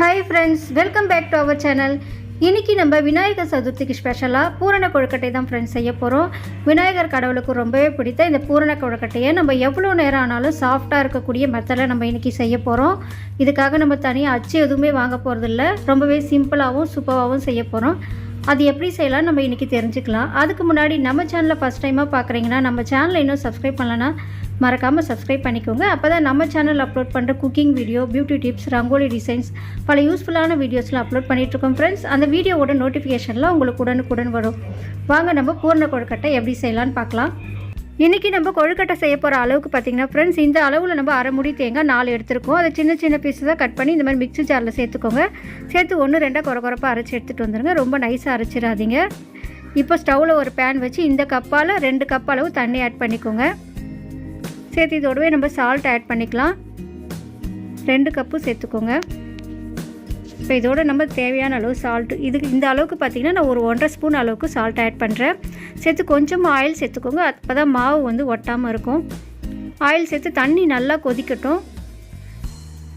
Hi friends welcome back to our channel இன்றைக்கி நம்ம விநாயகர் சதுர்த்திக்கு ஸ்பெஷலாக பூரண கொழுக்கட்டை தான் ஃப்ரெண்ட்ஸ் செய்ய போகிறோம் விநாயகர் கடவுளுக்கு ரொம்பவே பிடித்த இந்த பூரண கொழுக்கட்டையை நம்ம எவ்வளோ நேரம் ஆனாலும் சாஃப்டாக இருக்கக்கூடிய மெத்தடில் நம்ம இன்றைக்கி செய்ய போகிறோம் இதுக்காக நம்ம தனியாக அச்சு எதுவுமே வாங்க போகிறதில்ல ரொம்பவே சிம்பிளாகவும் சூப்பராகவும் செய்ய போகிறோம் அது எப்படி செய்யலாம் நம்ம இன்றைக்கி தெரிஞ்சுக்கலாம். அதுக்கு முன்னாடி நம்ம சேனலை ஃபஸ்ட் டைமாக பார்க்குறீங்கன்னா நம்ம சேனலை இன்னும் சப்ஸ்கிரைப் பண்ணலன்னா மறக்காமல் சப்ஸ்கிரைப் பண்ணிக்கோங்க. அப்போ தான் நம்ம சேனல் அப்லோட் பண்ணுற cooking video beauty tips rangoli designs பல யூஸ்ஃபுல்லான வீடியோஸ்லாம் அப்லோட் பண்ணிகிட்ருக்கோம் ஃப்ரெண்ட்ஸ் அந்த வீடியோவோட நோட்டிஃபிகேஷன்லாம் உங்களுக்கு உடனுக்குடன் வரும். வாங்க நம்ம பூர்ண கொழுக்கட்டை எப்படி செய்யலான்னு பார்க்கலாம். இன்றைக்கி நம்ம கொழுக்கட்டை செய்ய போகிற அளவுக்கு பார்த்தீங்கன்னா ஃப்ரெண்ட்ஸ் இந்த அளவில் நம்ம அரை முடி தேங்காய் நாலு எடுத்துருக்கோம். அதை சின்ன சின்ன பீஸஸாக கட் பண்ணி இந்த மாதிரி மிக்சி ஜாரில் சேர்த்துக்கோங்க. சேர்த்து ஒன்று ரெண்டாக குறை குறைப்பாக அரைச்சி எடுத்துகிட்டு வந்துடுங்க ரொம்ப நைஸாக அரைச்சிடாதீங்க. இப்போ ஸ்டவ்வில் ஒரு பேன் வச்சு இந்த கப்பால் ரெண்டு கப் அளவு தண்ணி ஆட் பண்ணிக்கோங்க. சேர்த்து இதோடவே நம்ம சால்ட் ஆட் பண்ணிக்கலாம். ரெண்டு கப்பு சேர்த்துக்கோங்க. இப்போ இதோட நம்ம தேவையான அளவு சால்ட்டு இதுக்கு இந்த அளவுக்கு பார்த்திங்கன்னா நான் ஒரு ஒன்றரை ஸ்பூன் அளவுக்கு சால்ட் ஆட் பண்ணுறேன் சேர்த்து கொஞ்சமாக ஆயில் சேர்த்துக்கோங்க. அப்போ தான் மாவு வந்து ஒட்டாமல் இருக்கும். ஆயில் சேர்த்து தண்ணி நல்லா கொதிக்கட்டும்.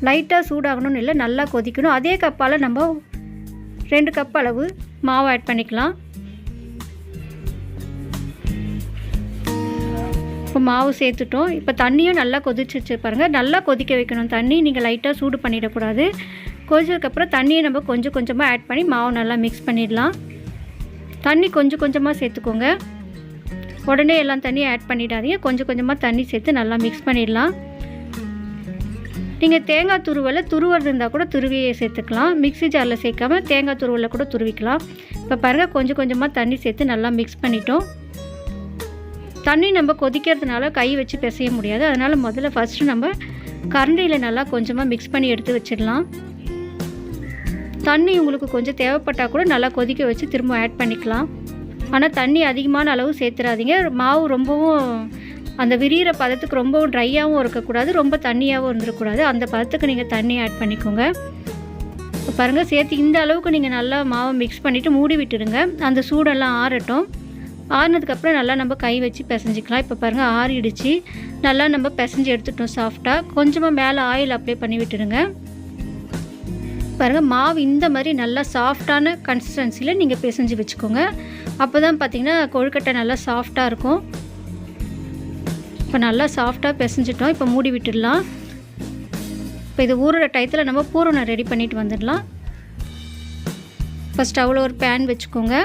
லைட்டாக சூடாகணும்னு இல்லை நல்லா கொதிக்கணும். அதே கப்பால் நம்ம ரெண்டு கப் அளவு மாவு ஆட் பண்ணிக்கலாம். மாவு சேர்த்துட்டோம். இப்போ தண்ணியும் நல்லா கொதிச்சிச்சு பாருங்கள் நல்லா கொதிக்க வைக்கணும். தண்ணி நீங்கள் லைட்டாக சூடு பண்ணிடக்கூடாது. கொதிச்சதுக்கப்புறம் தண்ணியை நம்ம கொஞ்சம் கொஞ்சமாக ஆட் பண்ணி மாவு நல்லா மிக்ஸ் பண்ணிடலாம். தண்ணி கொஞ்சம் கொஞ்சமாக சேர்த்துக்கோங்க. உடனே எல்லாம் தண்ணியும் ஆட் பண்ணிடாதீங்க. கொஞ்சம் கொஞ்சமாக தண்ணி சேர்த்து நல்லா மிக்ஸ் பண்ணிடலாம். நீங்கள் தேங்காய் துருவலை துருவது இருந்தால் கூட துருவியை சேர்த்துக்கலாம். மிக்ஸி ஜாரில் சேர்க்காம தேங்காய் துருவலை கூட துருவிக்கலாம். இப்போ பாருங்கள் கொஞ்சம் கொஞ்சமாக தண்ணி சேர்த்து நல்லா மிக்ஸ் பண்ணிட்டோம். தண்ணி நம்ம கொதிக்கிறதுனால கை வச்சு பிசைய முடியாது. அதனால் முதல்ல ஃபஸ்ட்டு நம்ம கரண்டியில் நல்லா கொஞ்சமாக மிக்ஸ் பண்ணி எடுத்து வச்சிடலாம். தண்ணி உங்களுக்கு கொஞ்சம் தேவைப்பட்டால் கூட நல்லா கொதிக்க வச்சு திரும்ப ஆட் பண்ணிக்கலாம். ஆனால் தண்ணி அதிகமான அளவு சேர்த்துறாதீங்க மாவு ரொம்பவும் அந்த விரிகிற பதத்துக்கு ரொம்பவும் ட்ரையாகவும் இருக்கக்கூடாது. ரொம்ப தண்ணியாகவும் இருந்துடக்கூடாது அந்த பதத்துக்கு நீங்கள் தண்ணி ஆட் பண்ணிக்கோங்க. பாருங்கள் சேர்த்து இந்த அளவுக்கு நீங்கள் நல்லா மாவை மிக்ஸ் பண்ணிவிட்டு மூடி விட்டுடுங்க. அந்த சூடெல்லாம் ஆறட்டும். ஆறினதுக்கப்புறம் நல்லா நம்ம கை வச்சு பிசைஞ்சிக்கலாம். இப்போ பாருங்கள் ஆறிடுச்சு. நல்லா நம்ம பிசைஞ்சு எடுத்துட்டோம் சாஃப்டாக கொஞ்சமாக மேலே ஆயில் அப்ளை பண்ணி விட்டுருங்க பாருங்கள் மாவு இந்த மாதிரி நல்லா சாஃப்டான கன்சிஸ்டன்சியில் நீங்கள் பிசைஞ்சு வச்சுக்கோங்க. அப்போ தான் பார்த்தீங்கன்னா கொழுக்கட்டை நல்லா சாஃப்டாக இருக்கும். இப்போ நல்லா சாஃப்டாக பிசைஞ்சிட்டோம். இப்போ மூடி விட்டுடலாம். இப்போ இது ஊறுற டயத்தில் நம்ம பூரணம் ரெடி பண்ணிட்டு வந்துடலாம். இப்போ ஸ்டவ்வில் ஒரு பேன் வச்சுக்கோங்க.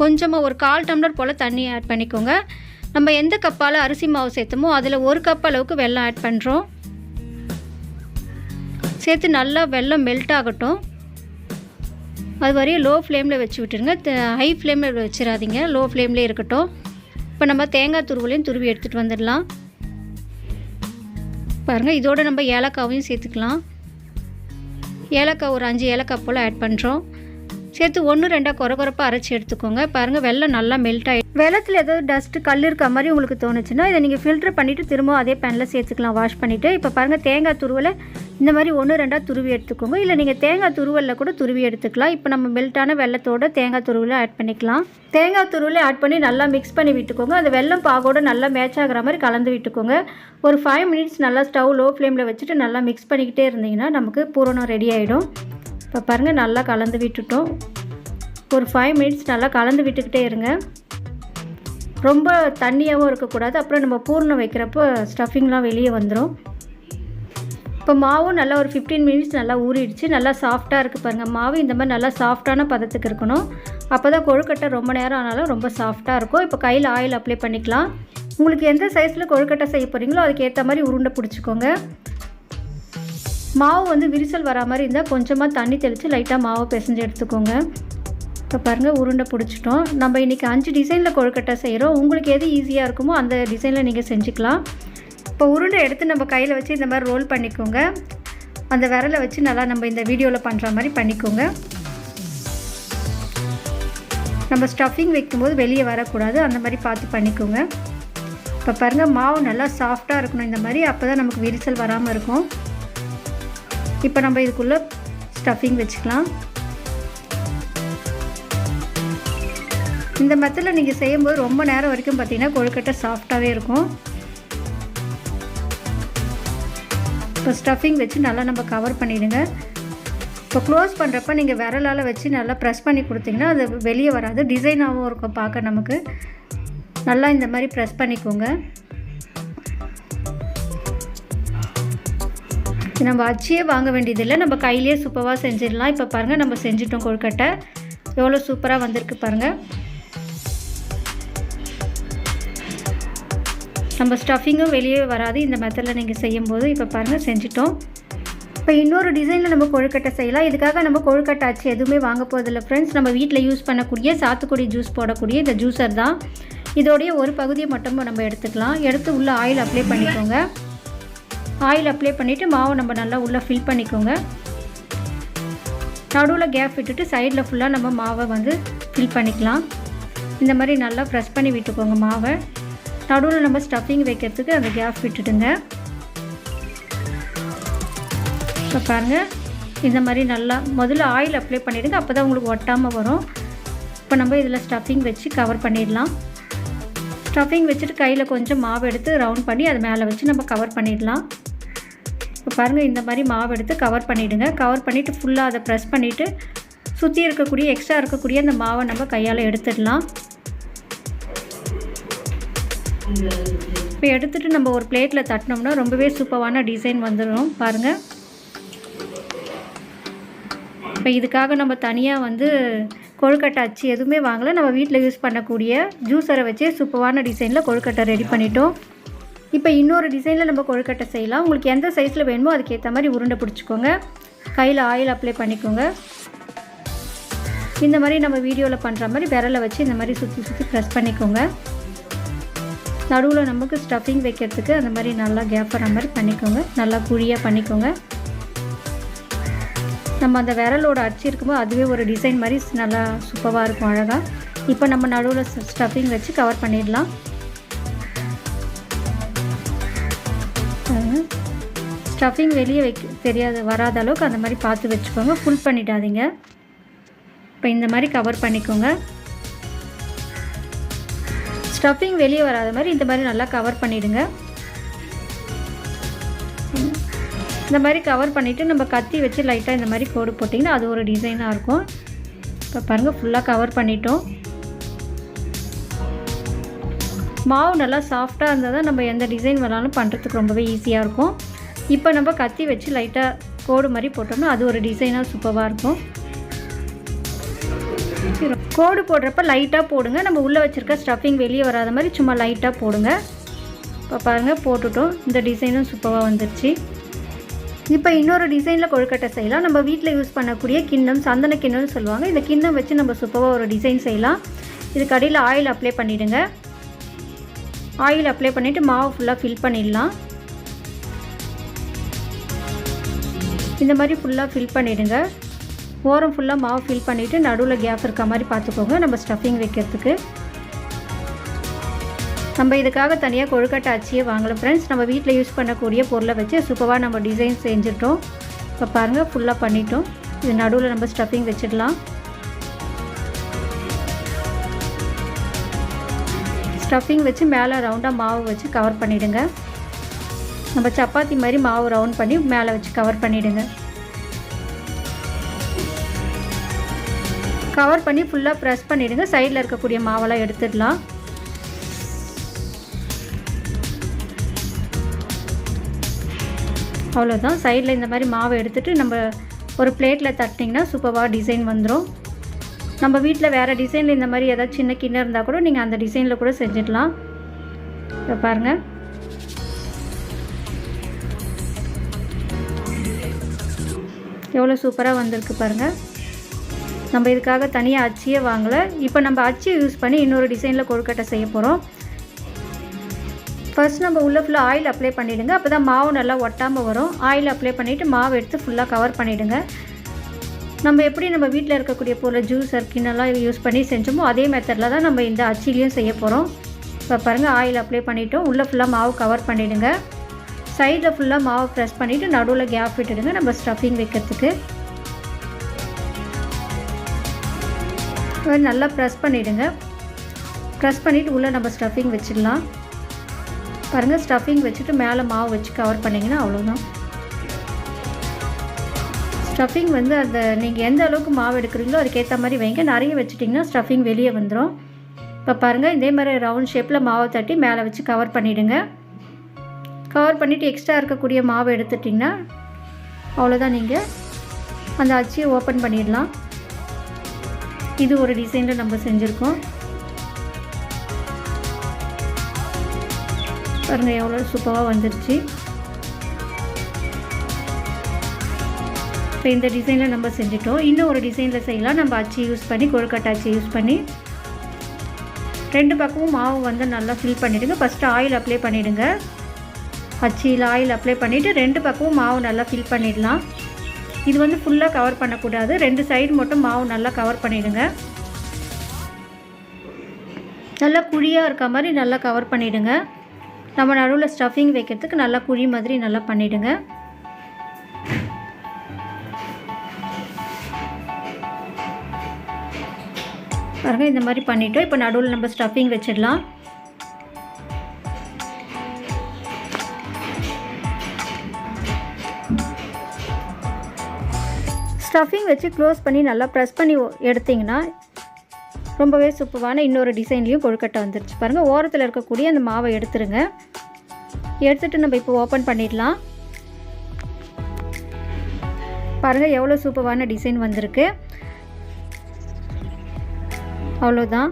கொஞ்சமாக ஒரு கால் டம்ளர் போல் தண்ணி ஆட் பண்ணிக்கோங்க. நம்ம எந்த கப்பால் அரிசி மாவு சேர்த்தோமோ அதில் ஒரு கப் அளவுக்கு வெல்லம் ஆட் பண்ணுறோம் சேர்த்து நல்லா வெல்லம் மெல்ட் ஆகட்டும். அது வரையும் லோ ஃப்ளேமில் வச்சு விட்டுருங்க. ஹை ஃப்ளேமில் வச்சிடாதீங்க லோ ஃப்ளேம்லேயே இருக்கட்டும். இப்போ நம்ம தேங்காய் துருவலையும் துருவி எடுத்துகிட்டு வந்துடலாம். பாருங்கள் இதோட நம்ம ஏலக்காவையும் சேர்த்துக்கலாம். ஏலக்காய் ஒரு அஞ்சு ஏலக்காய் போல் ஆட் பண்ணுறோம் சேர்த்து ஒன்று ரெண்டாக குறை குறைப்பாக அரைச்சி எடுத்துக்கோங்க. பாருங்கள் வெள்ளம் நல்லா மெல்ட் ஆகி வெள்ளத்தில் ஏதோ டஸ்ட்டு கல் இருக்க மாதிரி உங்களுக்கு தோணுச்சுன்னா இதை நீங்கள் ஃபில்டர் பண்ணிவிட்டு திரும்ப அதே பேனில் சேர்த்துக்கலாம் வாஷ் பண்ணிவிட்டு இப்போ பாருங்கள் தேங்காய் துருவலை இந்த மாதிரி ஒன்று ரெண்டாக துருவி எடுத்துக்கோங்க. இல்லை நீங்கள் தேங்காய் துருவலில் கூட துருவி எடுத்துக்கலாம். இப்போ நம்ம மெல்ட்டான வெள்ளத்தோட தேங்காய் துருவலை ஆட் பண்ணிக்கலாம். தேங்காய் துருவில் ஆட் பண்ணி நல்லா மிக்ஸ் பண்ணி விட்டுக்கோங்க. அந்த வெள்ளம் பாகோட நல்லா மேட்ச் ஆகிற மாதிரி கலந்து விட்டுக்கோங்க. ஒரு ஃபைவ் மினிட்ஸ் நல்லா ஸ்டவ் லோ ஃப்ளேமில் வச்சுட்டு நல்லா மிக்ஸ் பண்ணிக்கிட்டே இருந்தீங்கன்னா நமக்கு பூரணம் ரெடி ஆகிடும் இப்போ பாருங்கள் நல்லா கலந்து விட்டுட்டோம். ஒரு ஃபைவ் மினிட்ஸ் நல்லா கலந்து விட்டுக்கிட்டே இருங்க. ரொம்ப தண்ணியாகவும் இருக்கக்கூடாது. அப்புறம் நம்ம பூர்ணம் வைக்கிறப்போ ஸ்டஃபிங்லாம் வெளியே வந்துடும் இப்போ மாவும் நல்லா ஒரு ஃபிஃப்டீன் மினிட்ஸ் நல்லா ஊறிடுச்சு. நல்லா சாஃப்டாக இருக்குது பாருங்கள் மாவு. இந்த மாதிரி நல்லா சாஃப்டான பதத்துக்கு இருக்கணும். அப்போ தான் கொழுக்கட்டை ரொம்ப நேரம் ஆனாலும் ரொம்ப சாஃப்டாக இருக்கும். இப்போ கையில் ஆயில் அப்ளை பண்ணிக்கலாம். உங்களுக்கு எந்த சைஸில் கொழுக்கட்டை செய்ய போகிறீங்களோ அதுக்கு ஏற்ற மாதிரி உருண்டை பிடிச்சிக்கோங்க. மாவு வந்து விரிசல் வரா மாதிரி இருந்தால் கொஞ்சமாக தண்ணி தெளித்து லைட்டாக மாவை பிசைஞ்சு எடுத்துக்கோங்க. இப்போ பாருங்கள் உருண்டை பிடிச்சிட்டோம். நம்ம இன்றைக்கி அஞ்சு டிசைனில் கொழுக்கட்டை செய்கிறோம் உங்களுக்கு எது ஈஸியாக இருக்குமோ அந்த டிசைனில் நீங்கள் செஞ்சுக்கலாம். இப்போ உருண்டை எடுத்து நம்ம கையில் வச்சு இந்த மாதிரி ரோல் பண்ணிக்கோங்க. அந்த விரலை வச்சு நல்லா நம்ம இந்த வீடியோவில் பண்ணுற மாதிரி பண்ணிக்கோங்க. நம்ம ஸ்டஃபிங் வைக்கும்போது வெளியே வரக்கூடாது. அந்த மாதிரி பார்த்து பண்ணிக்கோங்க. இப்போ பாருங்கள் மாவு நல்லா சாஃப்டாக இருக்கணும். இந்த மாதிரி அப்போ தான் நமக்கு விரிசல் வராமல் இருக்கும். இப்போ நம்ம இதுக்குள்ளே ஸ்டஃபிங் வச்சுக்கலாம். இந்த மெத்தடில் நீங்கள் செய்யும்போது ரொம்ப நேரம் வரைக்கும் பார்த்தீங்கன்னா கொழுக்கட்டை சாஃப்டாகவே இருக்கும். இப்போ ஸ்டஃபிங் வச்சு நல்லா நம்ம கவர் பண்ணிவிடுங்க இப்போ க்ளோஸ் பண்ணுறப்ப நீங்கள் விரலால் வச்சு நல்லா ப்ரெஸ் பண்ணி கொடுத்தீங்கன்னா அது வெளியே வராது. டிசைனாகவும் இருக்கும் பார்க்க நமக்கு. நல்லா இந்த மாதிரி ப்ரெஸ் பண்ணிக்கோங்க. நம்ம அச்சியே வாங்க வேண்டியதில்லை. நம்ம கையிலேயே சூப்பராக செஞ்சிடலாம். இப்போ பாருங்கள் நம்ம செஞ்சிட்டோம் கொழுக்கட்டை. எவ்வளோ சூப்பராக வந்திருக்கு பாருங்கள் நம்ம ஸ்டஃபிங்கும் வெளியே வராது. இந்த மெத்தடில் நீங்கள் செய்யும்போது இப்போ பாருங்கள் செஞ்சிட்டோம். இப்போ இன்னொரு டிசைனில் நம்ம கொழுக்கட்டை செய்யலாம். இதுக்காக நம்ம கொழுக்கட்டை ஆச்சு எதுவுமே வாங்க போகிறதில்ல ஃப்ரெண்ட்ஸ் நம்ம வீட்டில் யூஸ் பண்ணக்கூடிய சாத்துக்குடி ஜூஸ் போடக்கூடிய இந்த ஜூஸர் தான். இதோடைய ஒரு பகுதியை மட்டும் நம்ம எடுத்துக்கலாம். எடுத்து உள்ளே ஆயில் அப்ளை பண்ணிக்கோங்க. ஆயில் அப்ளை பண்ணிவிட்டு மாவை நம்ம நல்லா உள்ளே ஃபில் பண்ணிக்கோங்க. நடுவில் கேப் விட்டுட்டு சைடில் ஃபுல்லாக நம்ம மாவை வந்து ஃபில் பண்ணிக்கலாம். இந்த மாதிரி நல்லா ப்ரெஸ் பண்ணி விட்டுக்கோங்க மாவை. நடுவில் நம்ம ஸ்டஃபிங் வைக்கிறதுக்கு அந்த கேப் விட்டுடுங்க. இப்போ பாருங்கள் இந்த மாதிரி நல்லா முதல்ல ஆயில் அப்ளை பண்ணிவிடுங்க அப்போ தான் உங்களுக்கு ஒட்டாமல் வரும். இப்போ நம்ம இதில் ஸ்டஃபிங் வச்சு கவர் பண்ணிடலாம். ஸ்டஃபிங் வச்சுட்டு கையில் கொஞ்சம் மாவு எடுத்து ரவுண்ட் பண்ணி அது மேலே வச்சு நம்ம கவர் பண்ணிடலாம். பாருங்கள் இந்த மாதிரி மாவு எடுத்து கவர் பண்ணிவிடுங்க கவர் பண்ணிவிட்டு ஃபுல்லாக அதை ப்ரெஸ் பண்ணிவிட்டு சுற்றி இருக்கக்கூடிய எக்ஸ்ட்ரா இருக்கக்கூடிய அந்த மாவை நம்ம கையால் எடுத்துடலாம். இப்போ எடுத்துகிட்டு நம்ம ஒரு பிளேட்டில் தட்டினோம்னா ரொம்பவே சூப்பரான டிசைன் வந்துடும் பாருங்கள் இப்போ இதுக்காக நம்ம தனியாக வந்து கொழுக்கட்டை அச்சு எதுவுமே வாங்கலை. நம்ம வீட்டில் யூஸ் பண்ணக்கூடிய ஜூஸரை வச்சே சூப்பரான டிசைனில் கொழுக்கட்டை ரெடி பண்ணிட்டோம். இப்போ இன்னொரு டிசைனில் நம்ம கொழுக்கட்டை செய்யலாம். உங்களுக்கு எந்த சைஸில் வேணுமோ அதுக்கேற்ற மாதிரி உருண்டை பிடிச்சிக்கோங்க. கையில் ஆயில் அப்ளை பண்ணிக்கோங்க. இந்த மாதிரி நம்ம வீடியோவில் பண்ணுற மாதிரி விரலை வச்சு இந்த மாதிரி சுற்றி சுற்றி ப்ரெஸ் பண்ணிக்கோங்க. நடுவில் நமக்கு ஸ்டஃபிங் வைக்கிறதுக்கு அந்த மாதிரி நல்லா கேப் வர மாதிரி பண்ணிக்கோங்க. நல்லா குழியாக பண்ணிக்கோங்க. நம்ம அந்த விரலோட அச்சு இருக்கும்போது அதுவே ஒரு டிசைன் மாதிரி நல்லா சூப்பராக இருக்கும் அழகாக இப்போ நம்ம நடுவில் ஸ்டஃபிங் வச்சு கவர் பண்ணிடலாம். ஸ்டஃபிங் வெளியே வைக்க தெரியாத வராத அளவுக்கு அந்த மாதிரி பார்த்து வச்சுக்கோங்க. ஃபுல் பண்ணிடாதீங்க. இப்போ இந்த மாதிரி கவர் பண்ணிக்கோங்க. ஸ்டஃபிங் வெளியே வராத மாதிரி இந்த மாதிரி நல்லா கவர் பண்ணிவிடுங்க இந்த மாதிரி கவர் பண்ணிவிட்டு நம்ம கத்தி வச்சு லைட்டாக இந்த மாதிரி கோடு போட்டிங்கன்னா அது ஒரு டிசைனாக இருக்கும். இப்போ பாருங்கள் ஃபுல்லாக கவர் பண்ணிட்டோம். மாவு நல்லா சாஃப்டாக இருந்தால் தான் நம்ம எந்த டிசைன் வேணாலும் பண்ணுறதுக்கு ரொம்பவே ஈஸியாக இருக்கும். இப்போ நம்ம கத்தி வச்சு லைட்டாக கோடு மாதிரி போட்டோம்னா அது ஒரு டிசைனாக சூப்பராக இருக்கும். கோடு போடுறப்ப லைட்டாக போடுங்க. நம்ம உள்ளே வச்சுருக்க ஸ்டஃபிங் வெளியே வராத மாதிரி சும்மா லைட்டாக போடுங்க. இப்போ பாருங்கள் போட்டுட்டோம். இந்த டிசைனும் சூப்பராக வந்துருச்சு. இப்போ இன்னொரு டிசைனில் கொழுக்கட்டை செய்யலாம். நம்ம வீட்டில் யூஸ் பண்ணக்கூடிய கிண்ணம் சந்தன கிண்ணம்னு சொல்லுவாங்க. இந்த கிண்ணம் வச்சு நம்ம சூப்பராக ஒரு டிசைன் செய்யலாம். இதுக்கு அடியில் ஆயில் அப்ளை பண்ணிவிடுங்க ஆயில் அப்ளை பண்ணிவிட்டு மாவு ஃபுல்லாக ஃபில் பண்ணிடலாம். இந்த மாதிரி ஃபுல்லாக ஃபில் பண்ணிவிடுங்க ஓரம் ஃபுல்லாக மாவு ஃபில் பண்ணிவிட்டு நடுவில் கேப் இருக்க மாதிரி பார்த்துக்கோங்க நம்ம ஸ்டஃபிங் வைக்கிறதுக்கு. நம்ம இதுக்காக தனியாக கொழுக்கட்டை அச்சியே வாங்கலாம் ஃப்ரெண்ட்ஸ் நம்ம வீட்டில் யூஸ் பண்ணக்கூடிய பொருளை வச்சு சூப்பராக நம்ம டிசைன் செஞ்சுட்டோம். இப்போ பாருங்கள் ஃபுல்லாக பண்ணிட்டோம். இது நடுவில் நம்ம ஸ்டஃபிங் வச்சிடலாம். ஸ்டஃபிங் வச்சு மேலே ரவுண்டாக மாவு வச்சு கவர் பண்ணிவிடுங்க நம்ம சப்பாத்தி மாதிரி மாவு ரவுண்ட் பண்ணி மேலே வச்சு கவர் பண்ணிவிடுங்க கவர் பண்ணி ஃபுல்லாக ப்ரெஸ் பண்ணிவிடுங்க சைடில் இருக்கக்கூடிய மாவெல்லாம் எடுத்துடலாம். அவ்வளோதான் சைடில் இந்த மாதிரி மாவை எடுத்துகிட்டு நம்ம ஒரு பிளேட்டில் தட்டிங்கன்னா சூப்பராக டிசைன் வந்துடும் நம்ம வீட்டில் வேறு டிசைனில் இந்த மாதிரி ஏதாவது சின்ன கிண்ணம் இருந்தால் கூட நீங்கள் அந்த டிசைனில் கூட செஞ்சிடலாம். இப்போ பாருங்கள் எவ்வளோ சூப்பராக வந்திருக்கு பாருங்கள் நம்ம இதுக்காக தனியாக அச்சியே வாங்கலை. இப்போ நம்ம அச்சியை யூஸ் பண்ணி இன்னொரு டிசைனில் கொழுக்கட்டை செய்ய போகிறோம் ஃபர்ஸ்ட் நம்ம உள்ளே ஃபுல்லாக ஆயில் அப்ளை பண்ணிவிடுங்க அப்போ தான் மாவு நல்லா ஒட்டாமல் வரும். ஆயில் அப்ளை பண்ணிவிட்டு மாவு எடுத்து ஃபுல்லாக கவர் பண்ணிவிடுங்க நம்ம எப்படி நம்ம வீட்டில் இருக்கக்கூடிய பொருள் ஜூஸ் கிண்ணெல்லாம் யூஸ் பண்ணி செஞ்சோமோ அதே மெத்தடில் தான் நம்ம இந்த அச்சிலையும் செய்ய போகிறோம் இப்போ பாருங்கள் ஆயில் அப்ளை பண்ணிவிட்டோம் உள்ளே ஃபுல்லாக மாவு கவர் பண்ணிவிடுங்க சைடில் ஃபுல்லாக மாவை ப்ரெஸ் பண்ணிவிட்டு நடுவில் கேப் விட்டுடுங்க. நம்ம ஸ்டஃபிங் வைக்கிறதுக்கு. நல்லா ப்ரெஸ் பண்ணிவிடுங்க ப்ரெஸ் பண்ணிவிட்டு உள்ளே நம்ம ஸ்டஃபிங் வச்சிடலாம். பாருங்கள் ஸ்டஃபிங் வச்சுட்டு மேலே மாவு வச்சு கவர் பண்ணிங்கன்னா அவ்வளோதான் ஸ்டஃபிங் வந்து அந்த நீங்கள் எந்த அளவுக்கு மாவு எடுக்கிறீங்களோ அதுக்கேற்ற மாதிரி வைங்க. நிறைய வச்சுட்டிங்கன்னா ஸ்டஃபிங் வெளியே வந்துடும் இப்போ பாருங்கள் இதே மாதிரி ரவுண்ட் ஷேப்பில் மாவை தட்டி மேலே வச்சு கவர் பண்ணிவிடுங்க கவர் பண்ணிவிட்டு எக்ஸ்ட்ரா இருக்கக்கூடிய மாவை எடுத்துட்டிங்கன்னா அவ்வளோதான் நீங்கள் அந்த அச்சியை ஓப்பன் பண்ணிடலாம். இது ஒரு டிசைனில் நம்ம செஞ்சுருக்கோம். பாருங்கள் எவ்வளோ சூப்பராக வந்துருச்சு. இப்போ இந்த டிசைனில் நம்ம செஞ்சுட்டோம். இன்னும் ஒரு டிசைனில் செய்யலாம். நம்ம அச்சு யூஸ் பண்ணி கொழுக்கட்டை அச்சு யூஸ் பண்ணி. ரெண்டு பக்கமும் மாவு வந்து நல்லா ஃபில் பண்ணிவிடுங்க ஃபஸ்ட்டு ஆயில் அப்ளை பண்ணிவிடுங்க அச்சியில் ஆயில் அப்ளை பண்ணிவிட்டு ரெண்டு பக்கமும் மாவு நல்லா ஃபில் பண்ணிடலாம். இது வந்து ஃபுல்லாக கவர் பண்ணக்கூடாது. ரெண்டு சைடு மட்டும் மாவு நல்லா கவர் பண்ணிவிடுங்க நல்லா குழியாக இருக்க மாதிரி நல்லா கவர் பண்ணிவிடுங்க நம்ம நடுவில் ஸ்டஃபிங் வைக்கிறதுக்கு நல்லா குழி மாதிரி நல்லா பண்ணிவிடுங்க பாருங்கள் இந்த மாதிரி பண்ணிவிட்டோம் இப்போ நடுவில் நம்ம ஸ்டஃபிங் வச்சிடலாம். ஸ்டஃபிங் வச்சு க்ளோஸ் பண்ணி நல்லா ப்ரெஸ் பண்ணி எடுத்திங்கன்னா ரொம்பவே சூப்பரான இன்னொரு டிசைன்லேயும் கொழுக்கட்டை வந்துருச்சு. பாருங்கள் ஓரத்தில் இருக்கக்கூடிய அந்த மாவை எடுத்துருங்க. எடுத்துகிட்டு நம்ம இப்போ ஓப்பன் பண்ணிடலாம். பாருங்கள் எவ்வளோ சூப்பரான டிசைன் வந்திருக்கு. அவ்வளோதான்.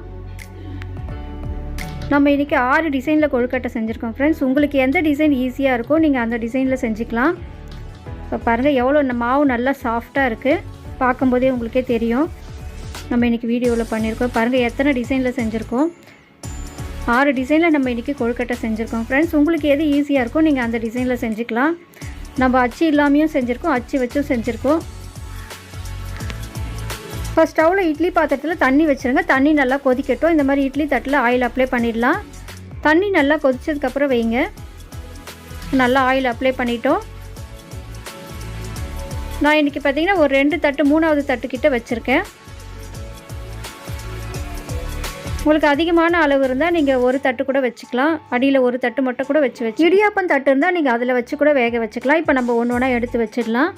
நம்ம இன்றைக்கி ஆறு டிசைனில் கொழுக்கட்டை செஞ்சுருக்கோம் ஃப்ரெண்ட்ஸ் உங்களுக்கு எந்த டிசைன் ஈஸியாக இருக்கோ நீங்கள் அந்த டிசைனில் செஞ்சுக்கலாம். இப்போ பாருங்கள் எவ்வளோ இந்த மாவு நல்லா சாஃப்டாக இருக்குது பார்க்கும்போதே உங்களுக்கே தெரியும். நம்ம இன்றைக்கி வீடியோவில் பண்ணியிருக்கோம். பாருங்கள் எத்தனை டிசைனில் செஞ்சுருக்கோம். ஆறு டிசைனில் நம்ம இன்றைக்கி கொழுக்கட்டை செஞ்சுருக்கோம். ஃப்ரெண்ட்ஸ் உங்களுக்கு எது ஈஸியாக இருக்கோ நீங்கள் அந்த டிசைனில் செஞ்சுக்கலாம். நம்ம அச்சு இல்லாமையும் செஞ்சுருக்கோம் அச்சு வச்சும் செஞ்சுருக்கோம். இப்போ ஸ்டவ்வில் இட்லி பாத்திரத்தில் தண்ணி வச்சுருங்க. தண்ணி நல்லா கொதிக்கட்டும். இந்த மாதிரி இட்லி தட்டில் ஆயில் அப்ளை பண்ணிடலாம். தண்ணி நல்லா கொதிச்சதுக்கப்புறம் வைங்க. நல்லா ஆயில் அப்ளை பண்ணிட்டோம். நான் இன்றைக்கி பார்த்தீங்கன்னா ஒரு ரெண்டு தட்டு மூணாவது தட்டுக்கிட்ட வச்சுருக்கேன். உங்களுக்கு அதிகமான அளவு இருந்தால் நீங்கள் ஒரு தட்டு கூட வச்சுக்கலாம். அடியில் ஒரு தட்டு மட்டும் கூட வச்சு வச்சு இடியாப்பம் தட்டு இருந்தால் நீங்கள் அதில் வச்சு கூட வேக வச்சுக்கலாம். இப்போ நம்ம ஒன்று ஒன்றா எடுத்து வச்சிடலாம்.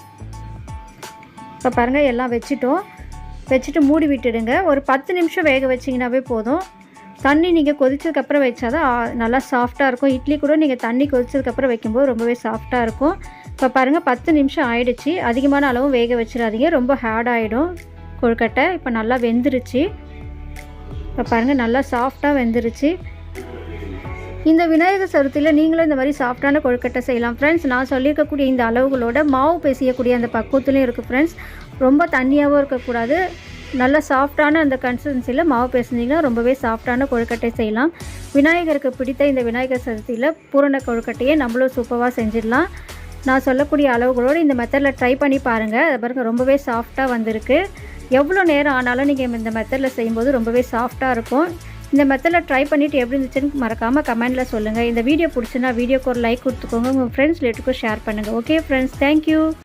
இப்போ பாருங்கள் எல்லாம் வச்சுட்டோம். வச்சுட்டு மூடி விட்டுடுங்க. ஒரு பத்து நிமிஷம் வேக வச்சிங்கனாவே போதும். தண்ணி நீங்கள் கொதிச்சதுக்கப்புறம் வச்சா தான் நல்லா சாஃப்டாக இருக்கும். இட்லி கூட நீங்கள் தண்ணி கொதிச்சதுக்கப்புறம் வைக்கும்போது ரொம்பவே சாஃப்டாக இருக்கும். இப்போ பாருங்கள் பத்து நிமிஷம் ஆயிடுச்சு. அதிகமான அளவும் வேக வச்சிடாதீங்க. ரொம்ப ஹேட் ஆகிடும் கொழுக்கட்டை. இப்போ நல்லா வெந்துருச்சு. இப்போ பாருங்கள் நல்லா சாஃப்டாக வெந்துருச்சு. இந்த விநாயகர் சதுர்த்தியில் நீங்களும் இந்த மாதிரி சாஃப்டான கொழுக்கட்டை செய்யலாம். ஃப்ரெண்ட்ஸ் நான் சொல்லியிருக்கக்கூடிய இந்த அளவுகளோட மாவு பேசியக்கூடிய அந்த பக்குவத்துலேயும் இருக்குது ஃப்ரெண்ட்ஸ் ரொம்ப தண்ணியாகவும் இருக்கக்கூடாது. நல்ல சாஃப்டான அந்த கன்சிஸ்டன்சியில் மாவு பேசுனீங்கன்னா ரொம்பவே சாஃப்டான கொழுக்கட்டை செய்யலாம். விநாயகருக்கு பிடித்த இந்த விநாயகர் சதுர்த்தியில் பூரண கொழுக்கட்டையை நம்மளும் சூப்பராக செஞ்சிடலாம். நான் சொல்லக்கூடிய அளவுகளோடு இந்த மெத்தடில் ட்ரை பண்ணி பாருங்கள் அது பாருங்கள் ரொம்பவே சாஃப்டாக வந்திருக்கு. எவ்வளோ நேரம் ஆனாலும் நீங்கள் இந்த மெத்தடில் செய்யும்போது ரொம்பவே சாஃப்டாக இருக்கும். இந்த மெத்தடில் ட்ரை பண்ணிவிட்டு எப்படி இருந்துச்சுன்னு மறக்காமல் கமெண்ட்டில் சொல்லுங்கள் இந்த வீடியோ பிடிச்சுன்னா வீடியோக்கு ஒரு லைக் கொடுத்துக்கோங்க. உங்கள் ஃப்ரெண்ட்ஸ் லேட்டுக்கும் ஷேர் பண்ணுங்கள் ஓகே ஃப்ரெண்ட்ஸ் தேங்க்யூ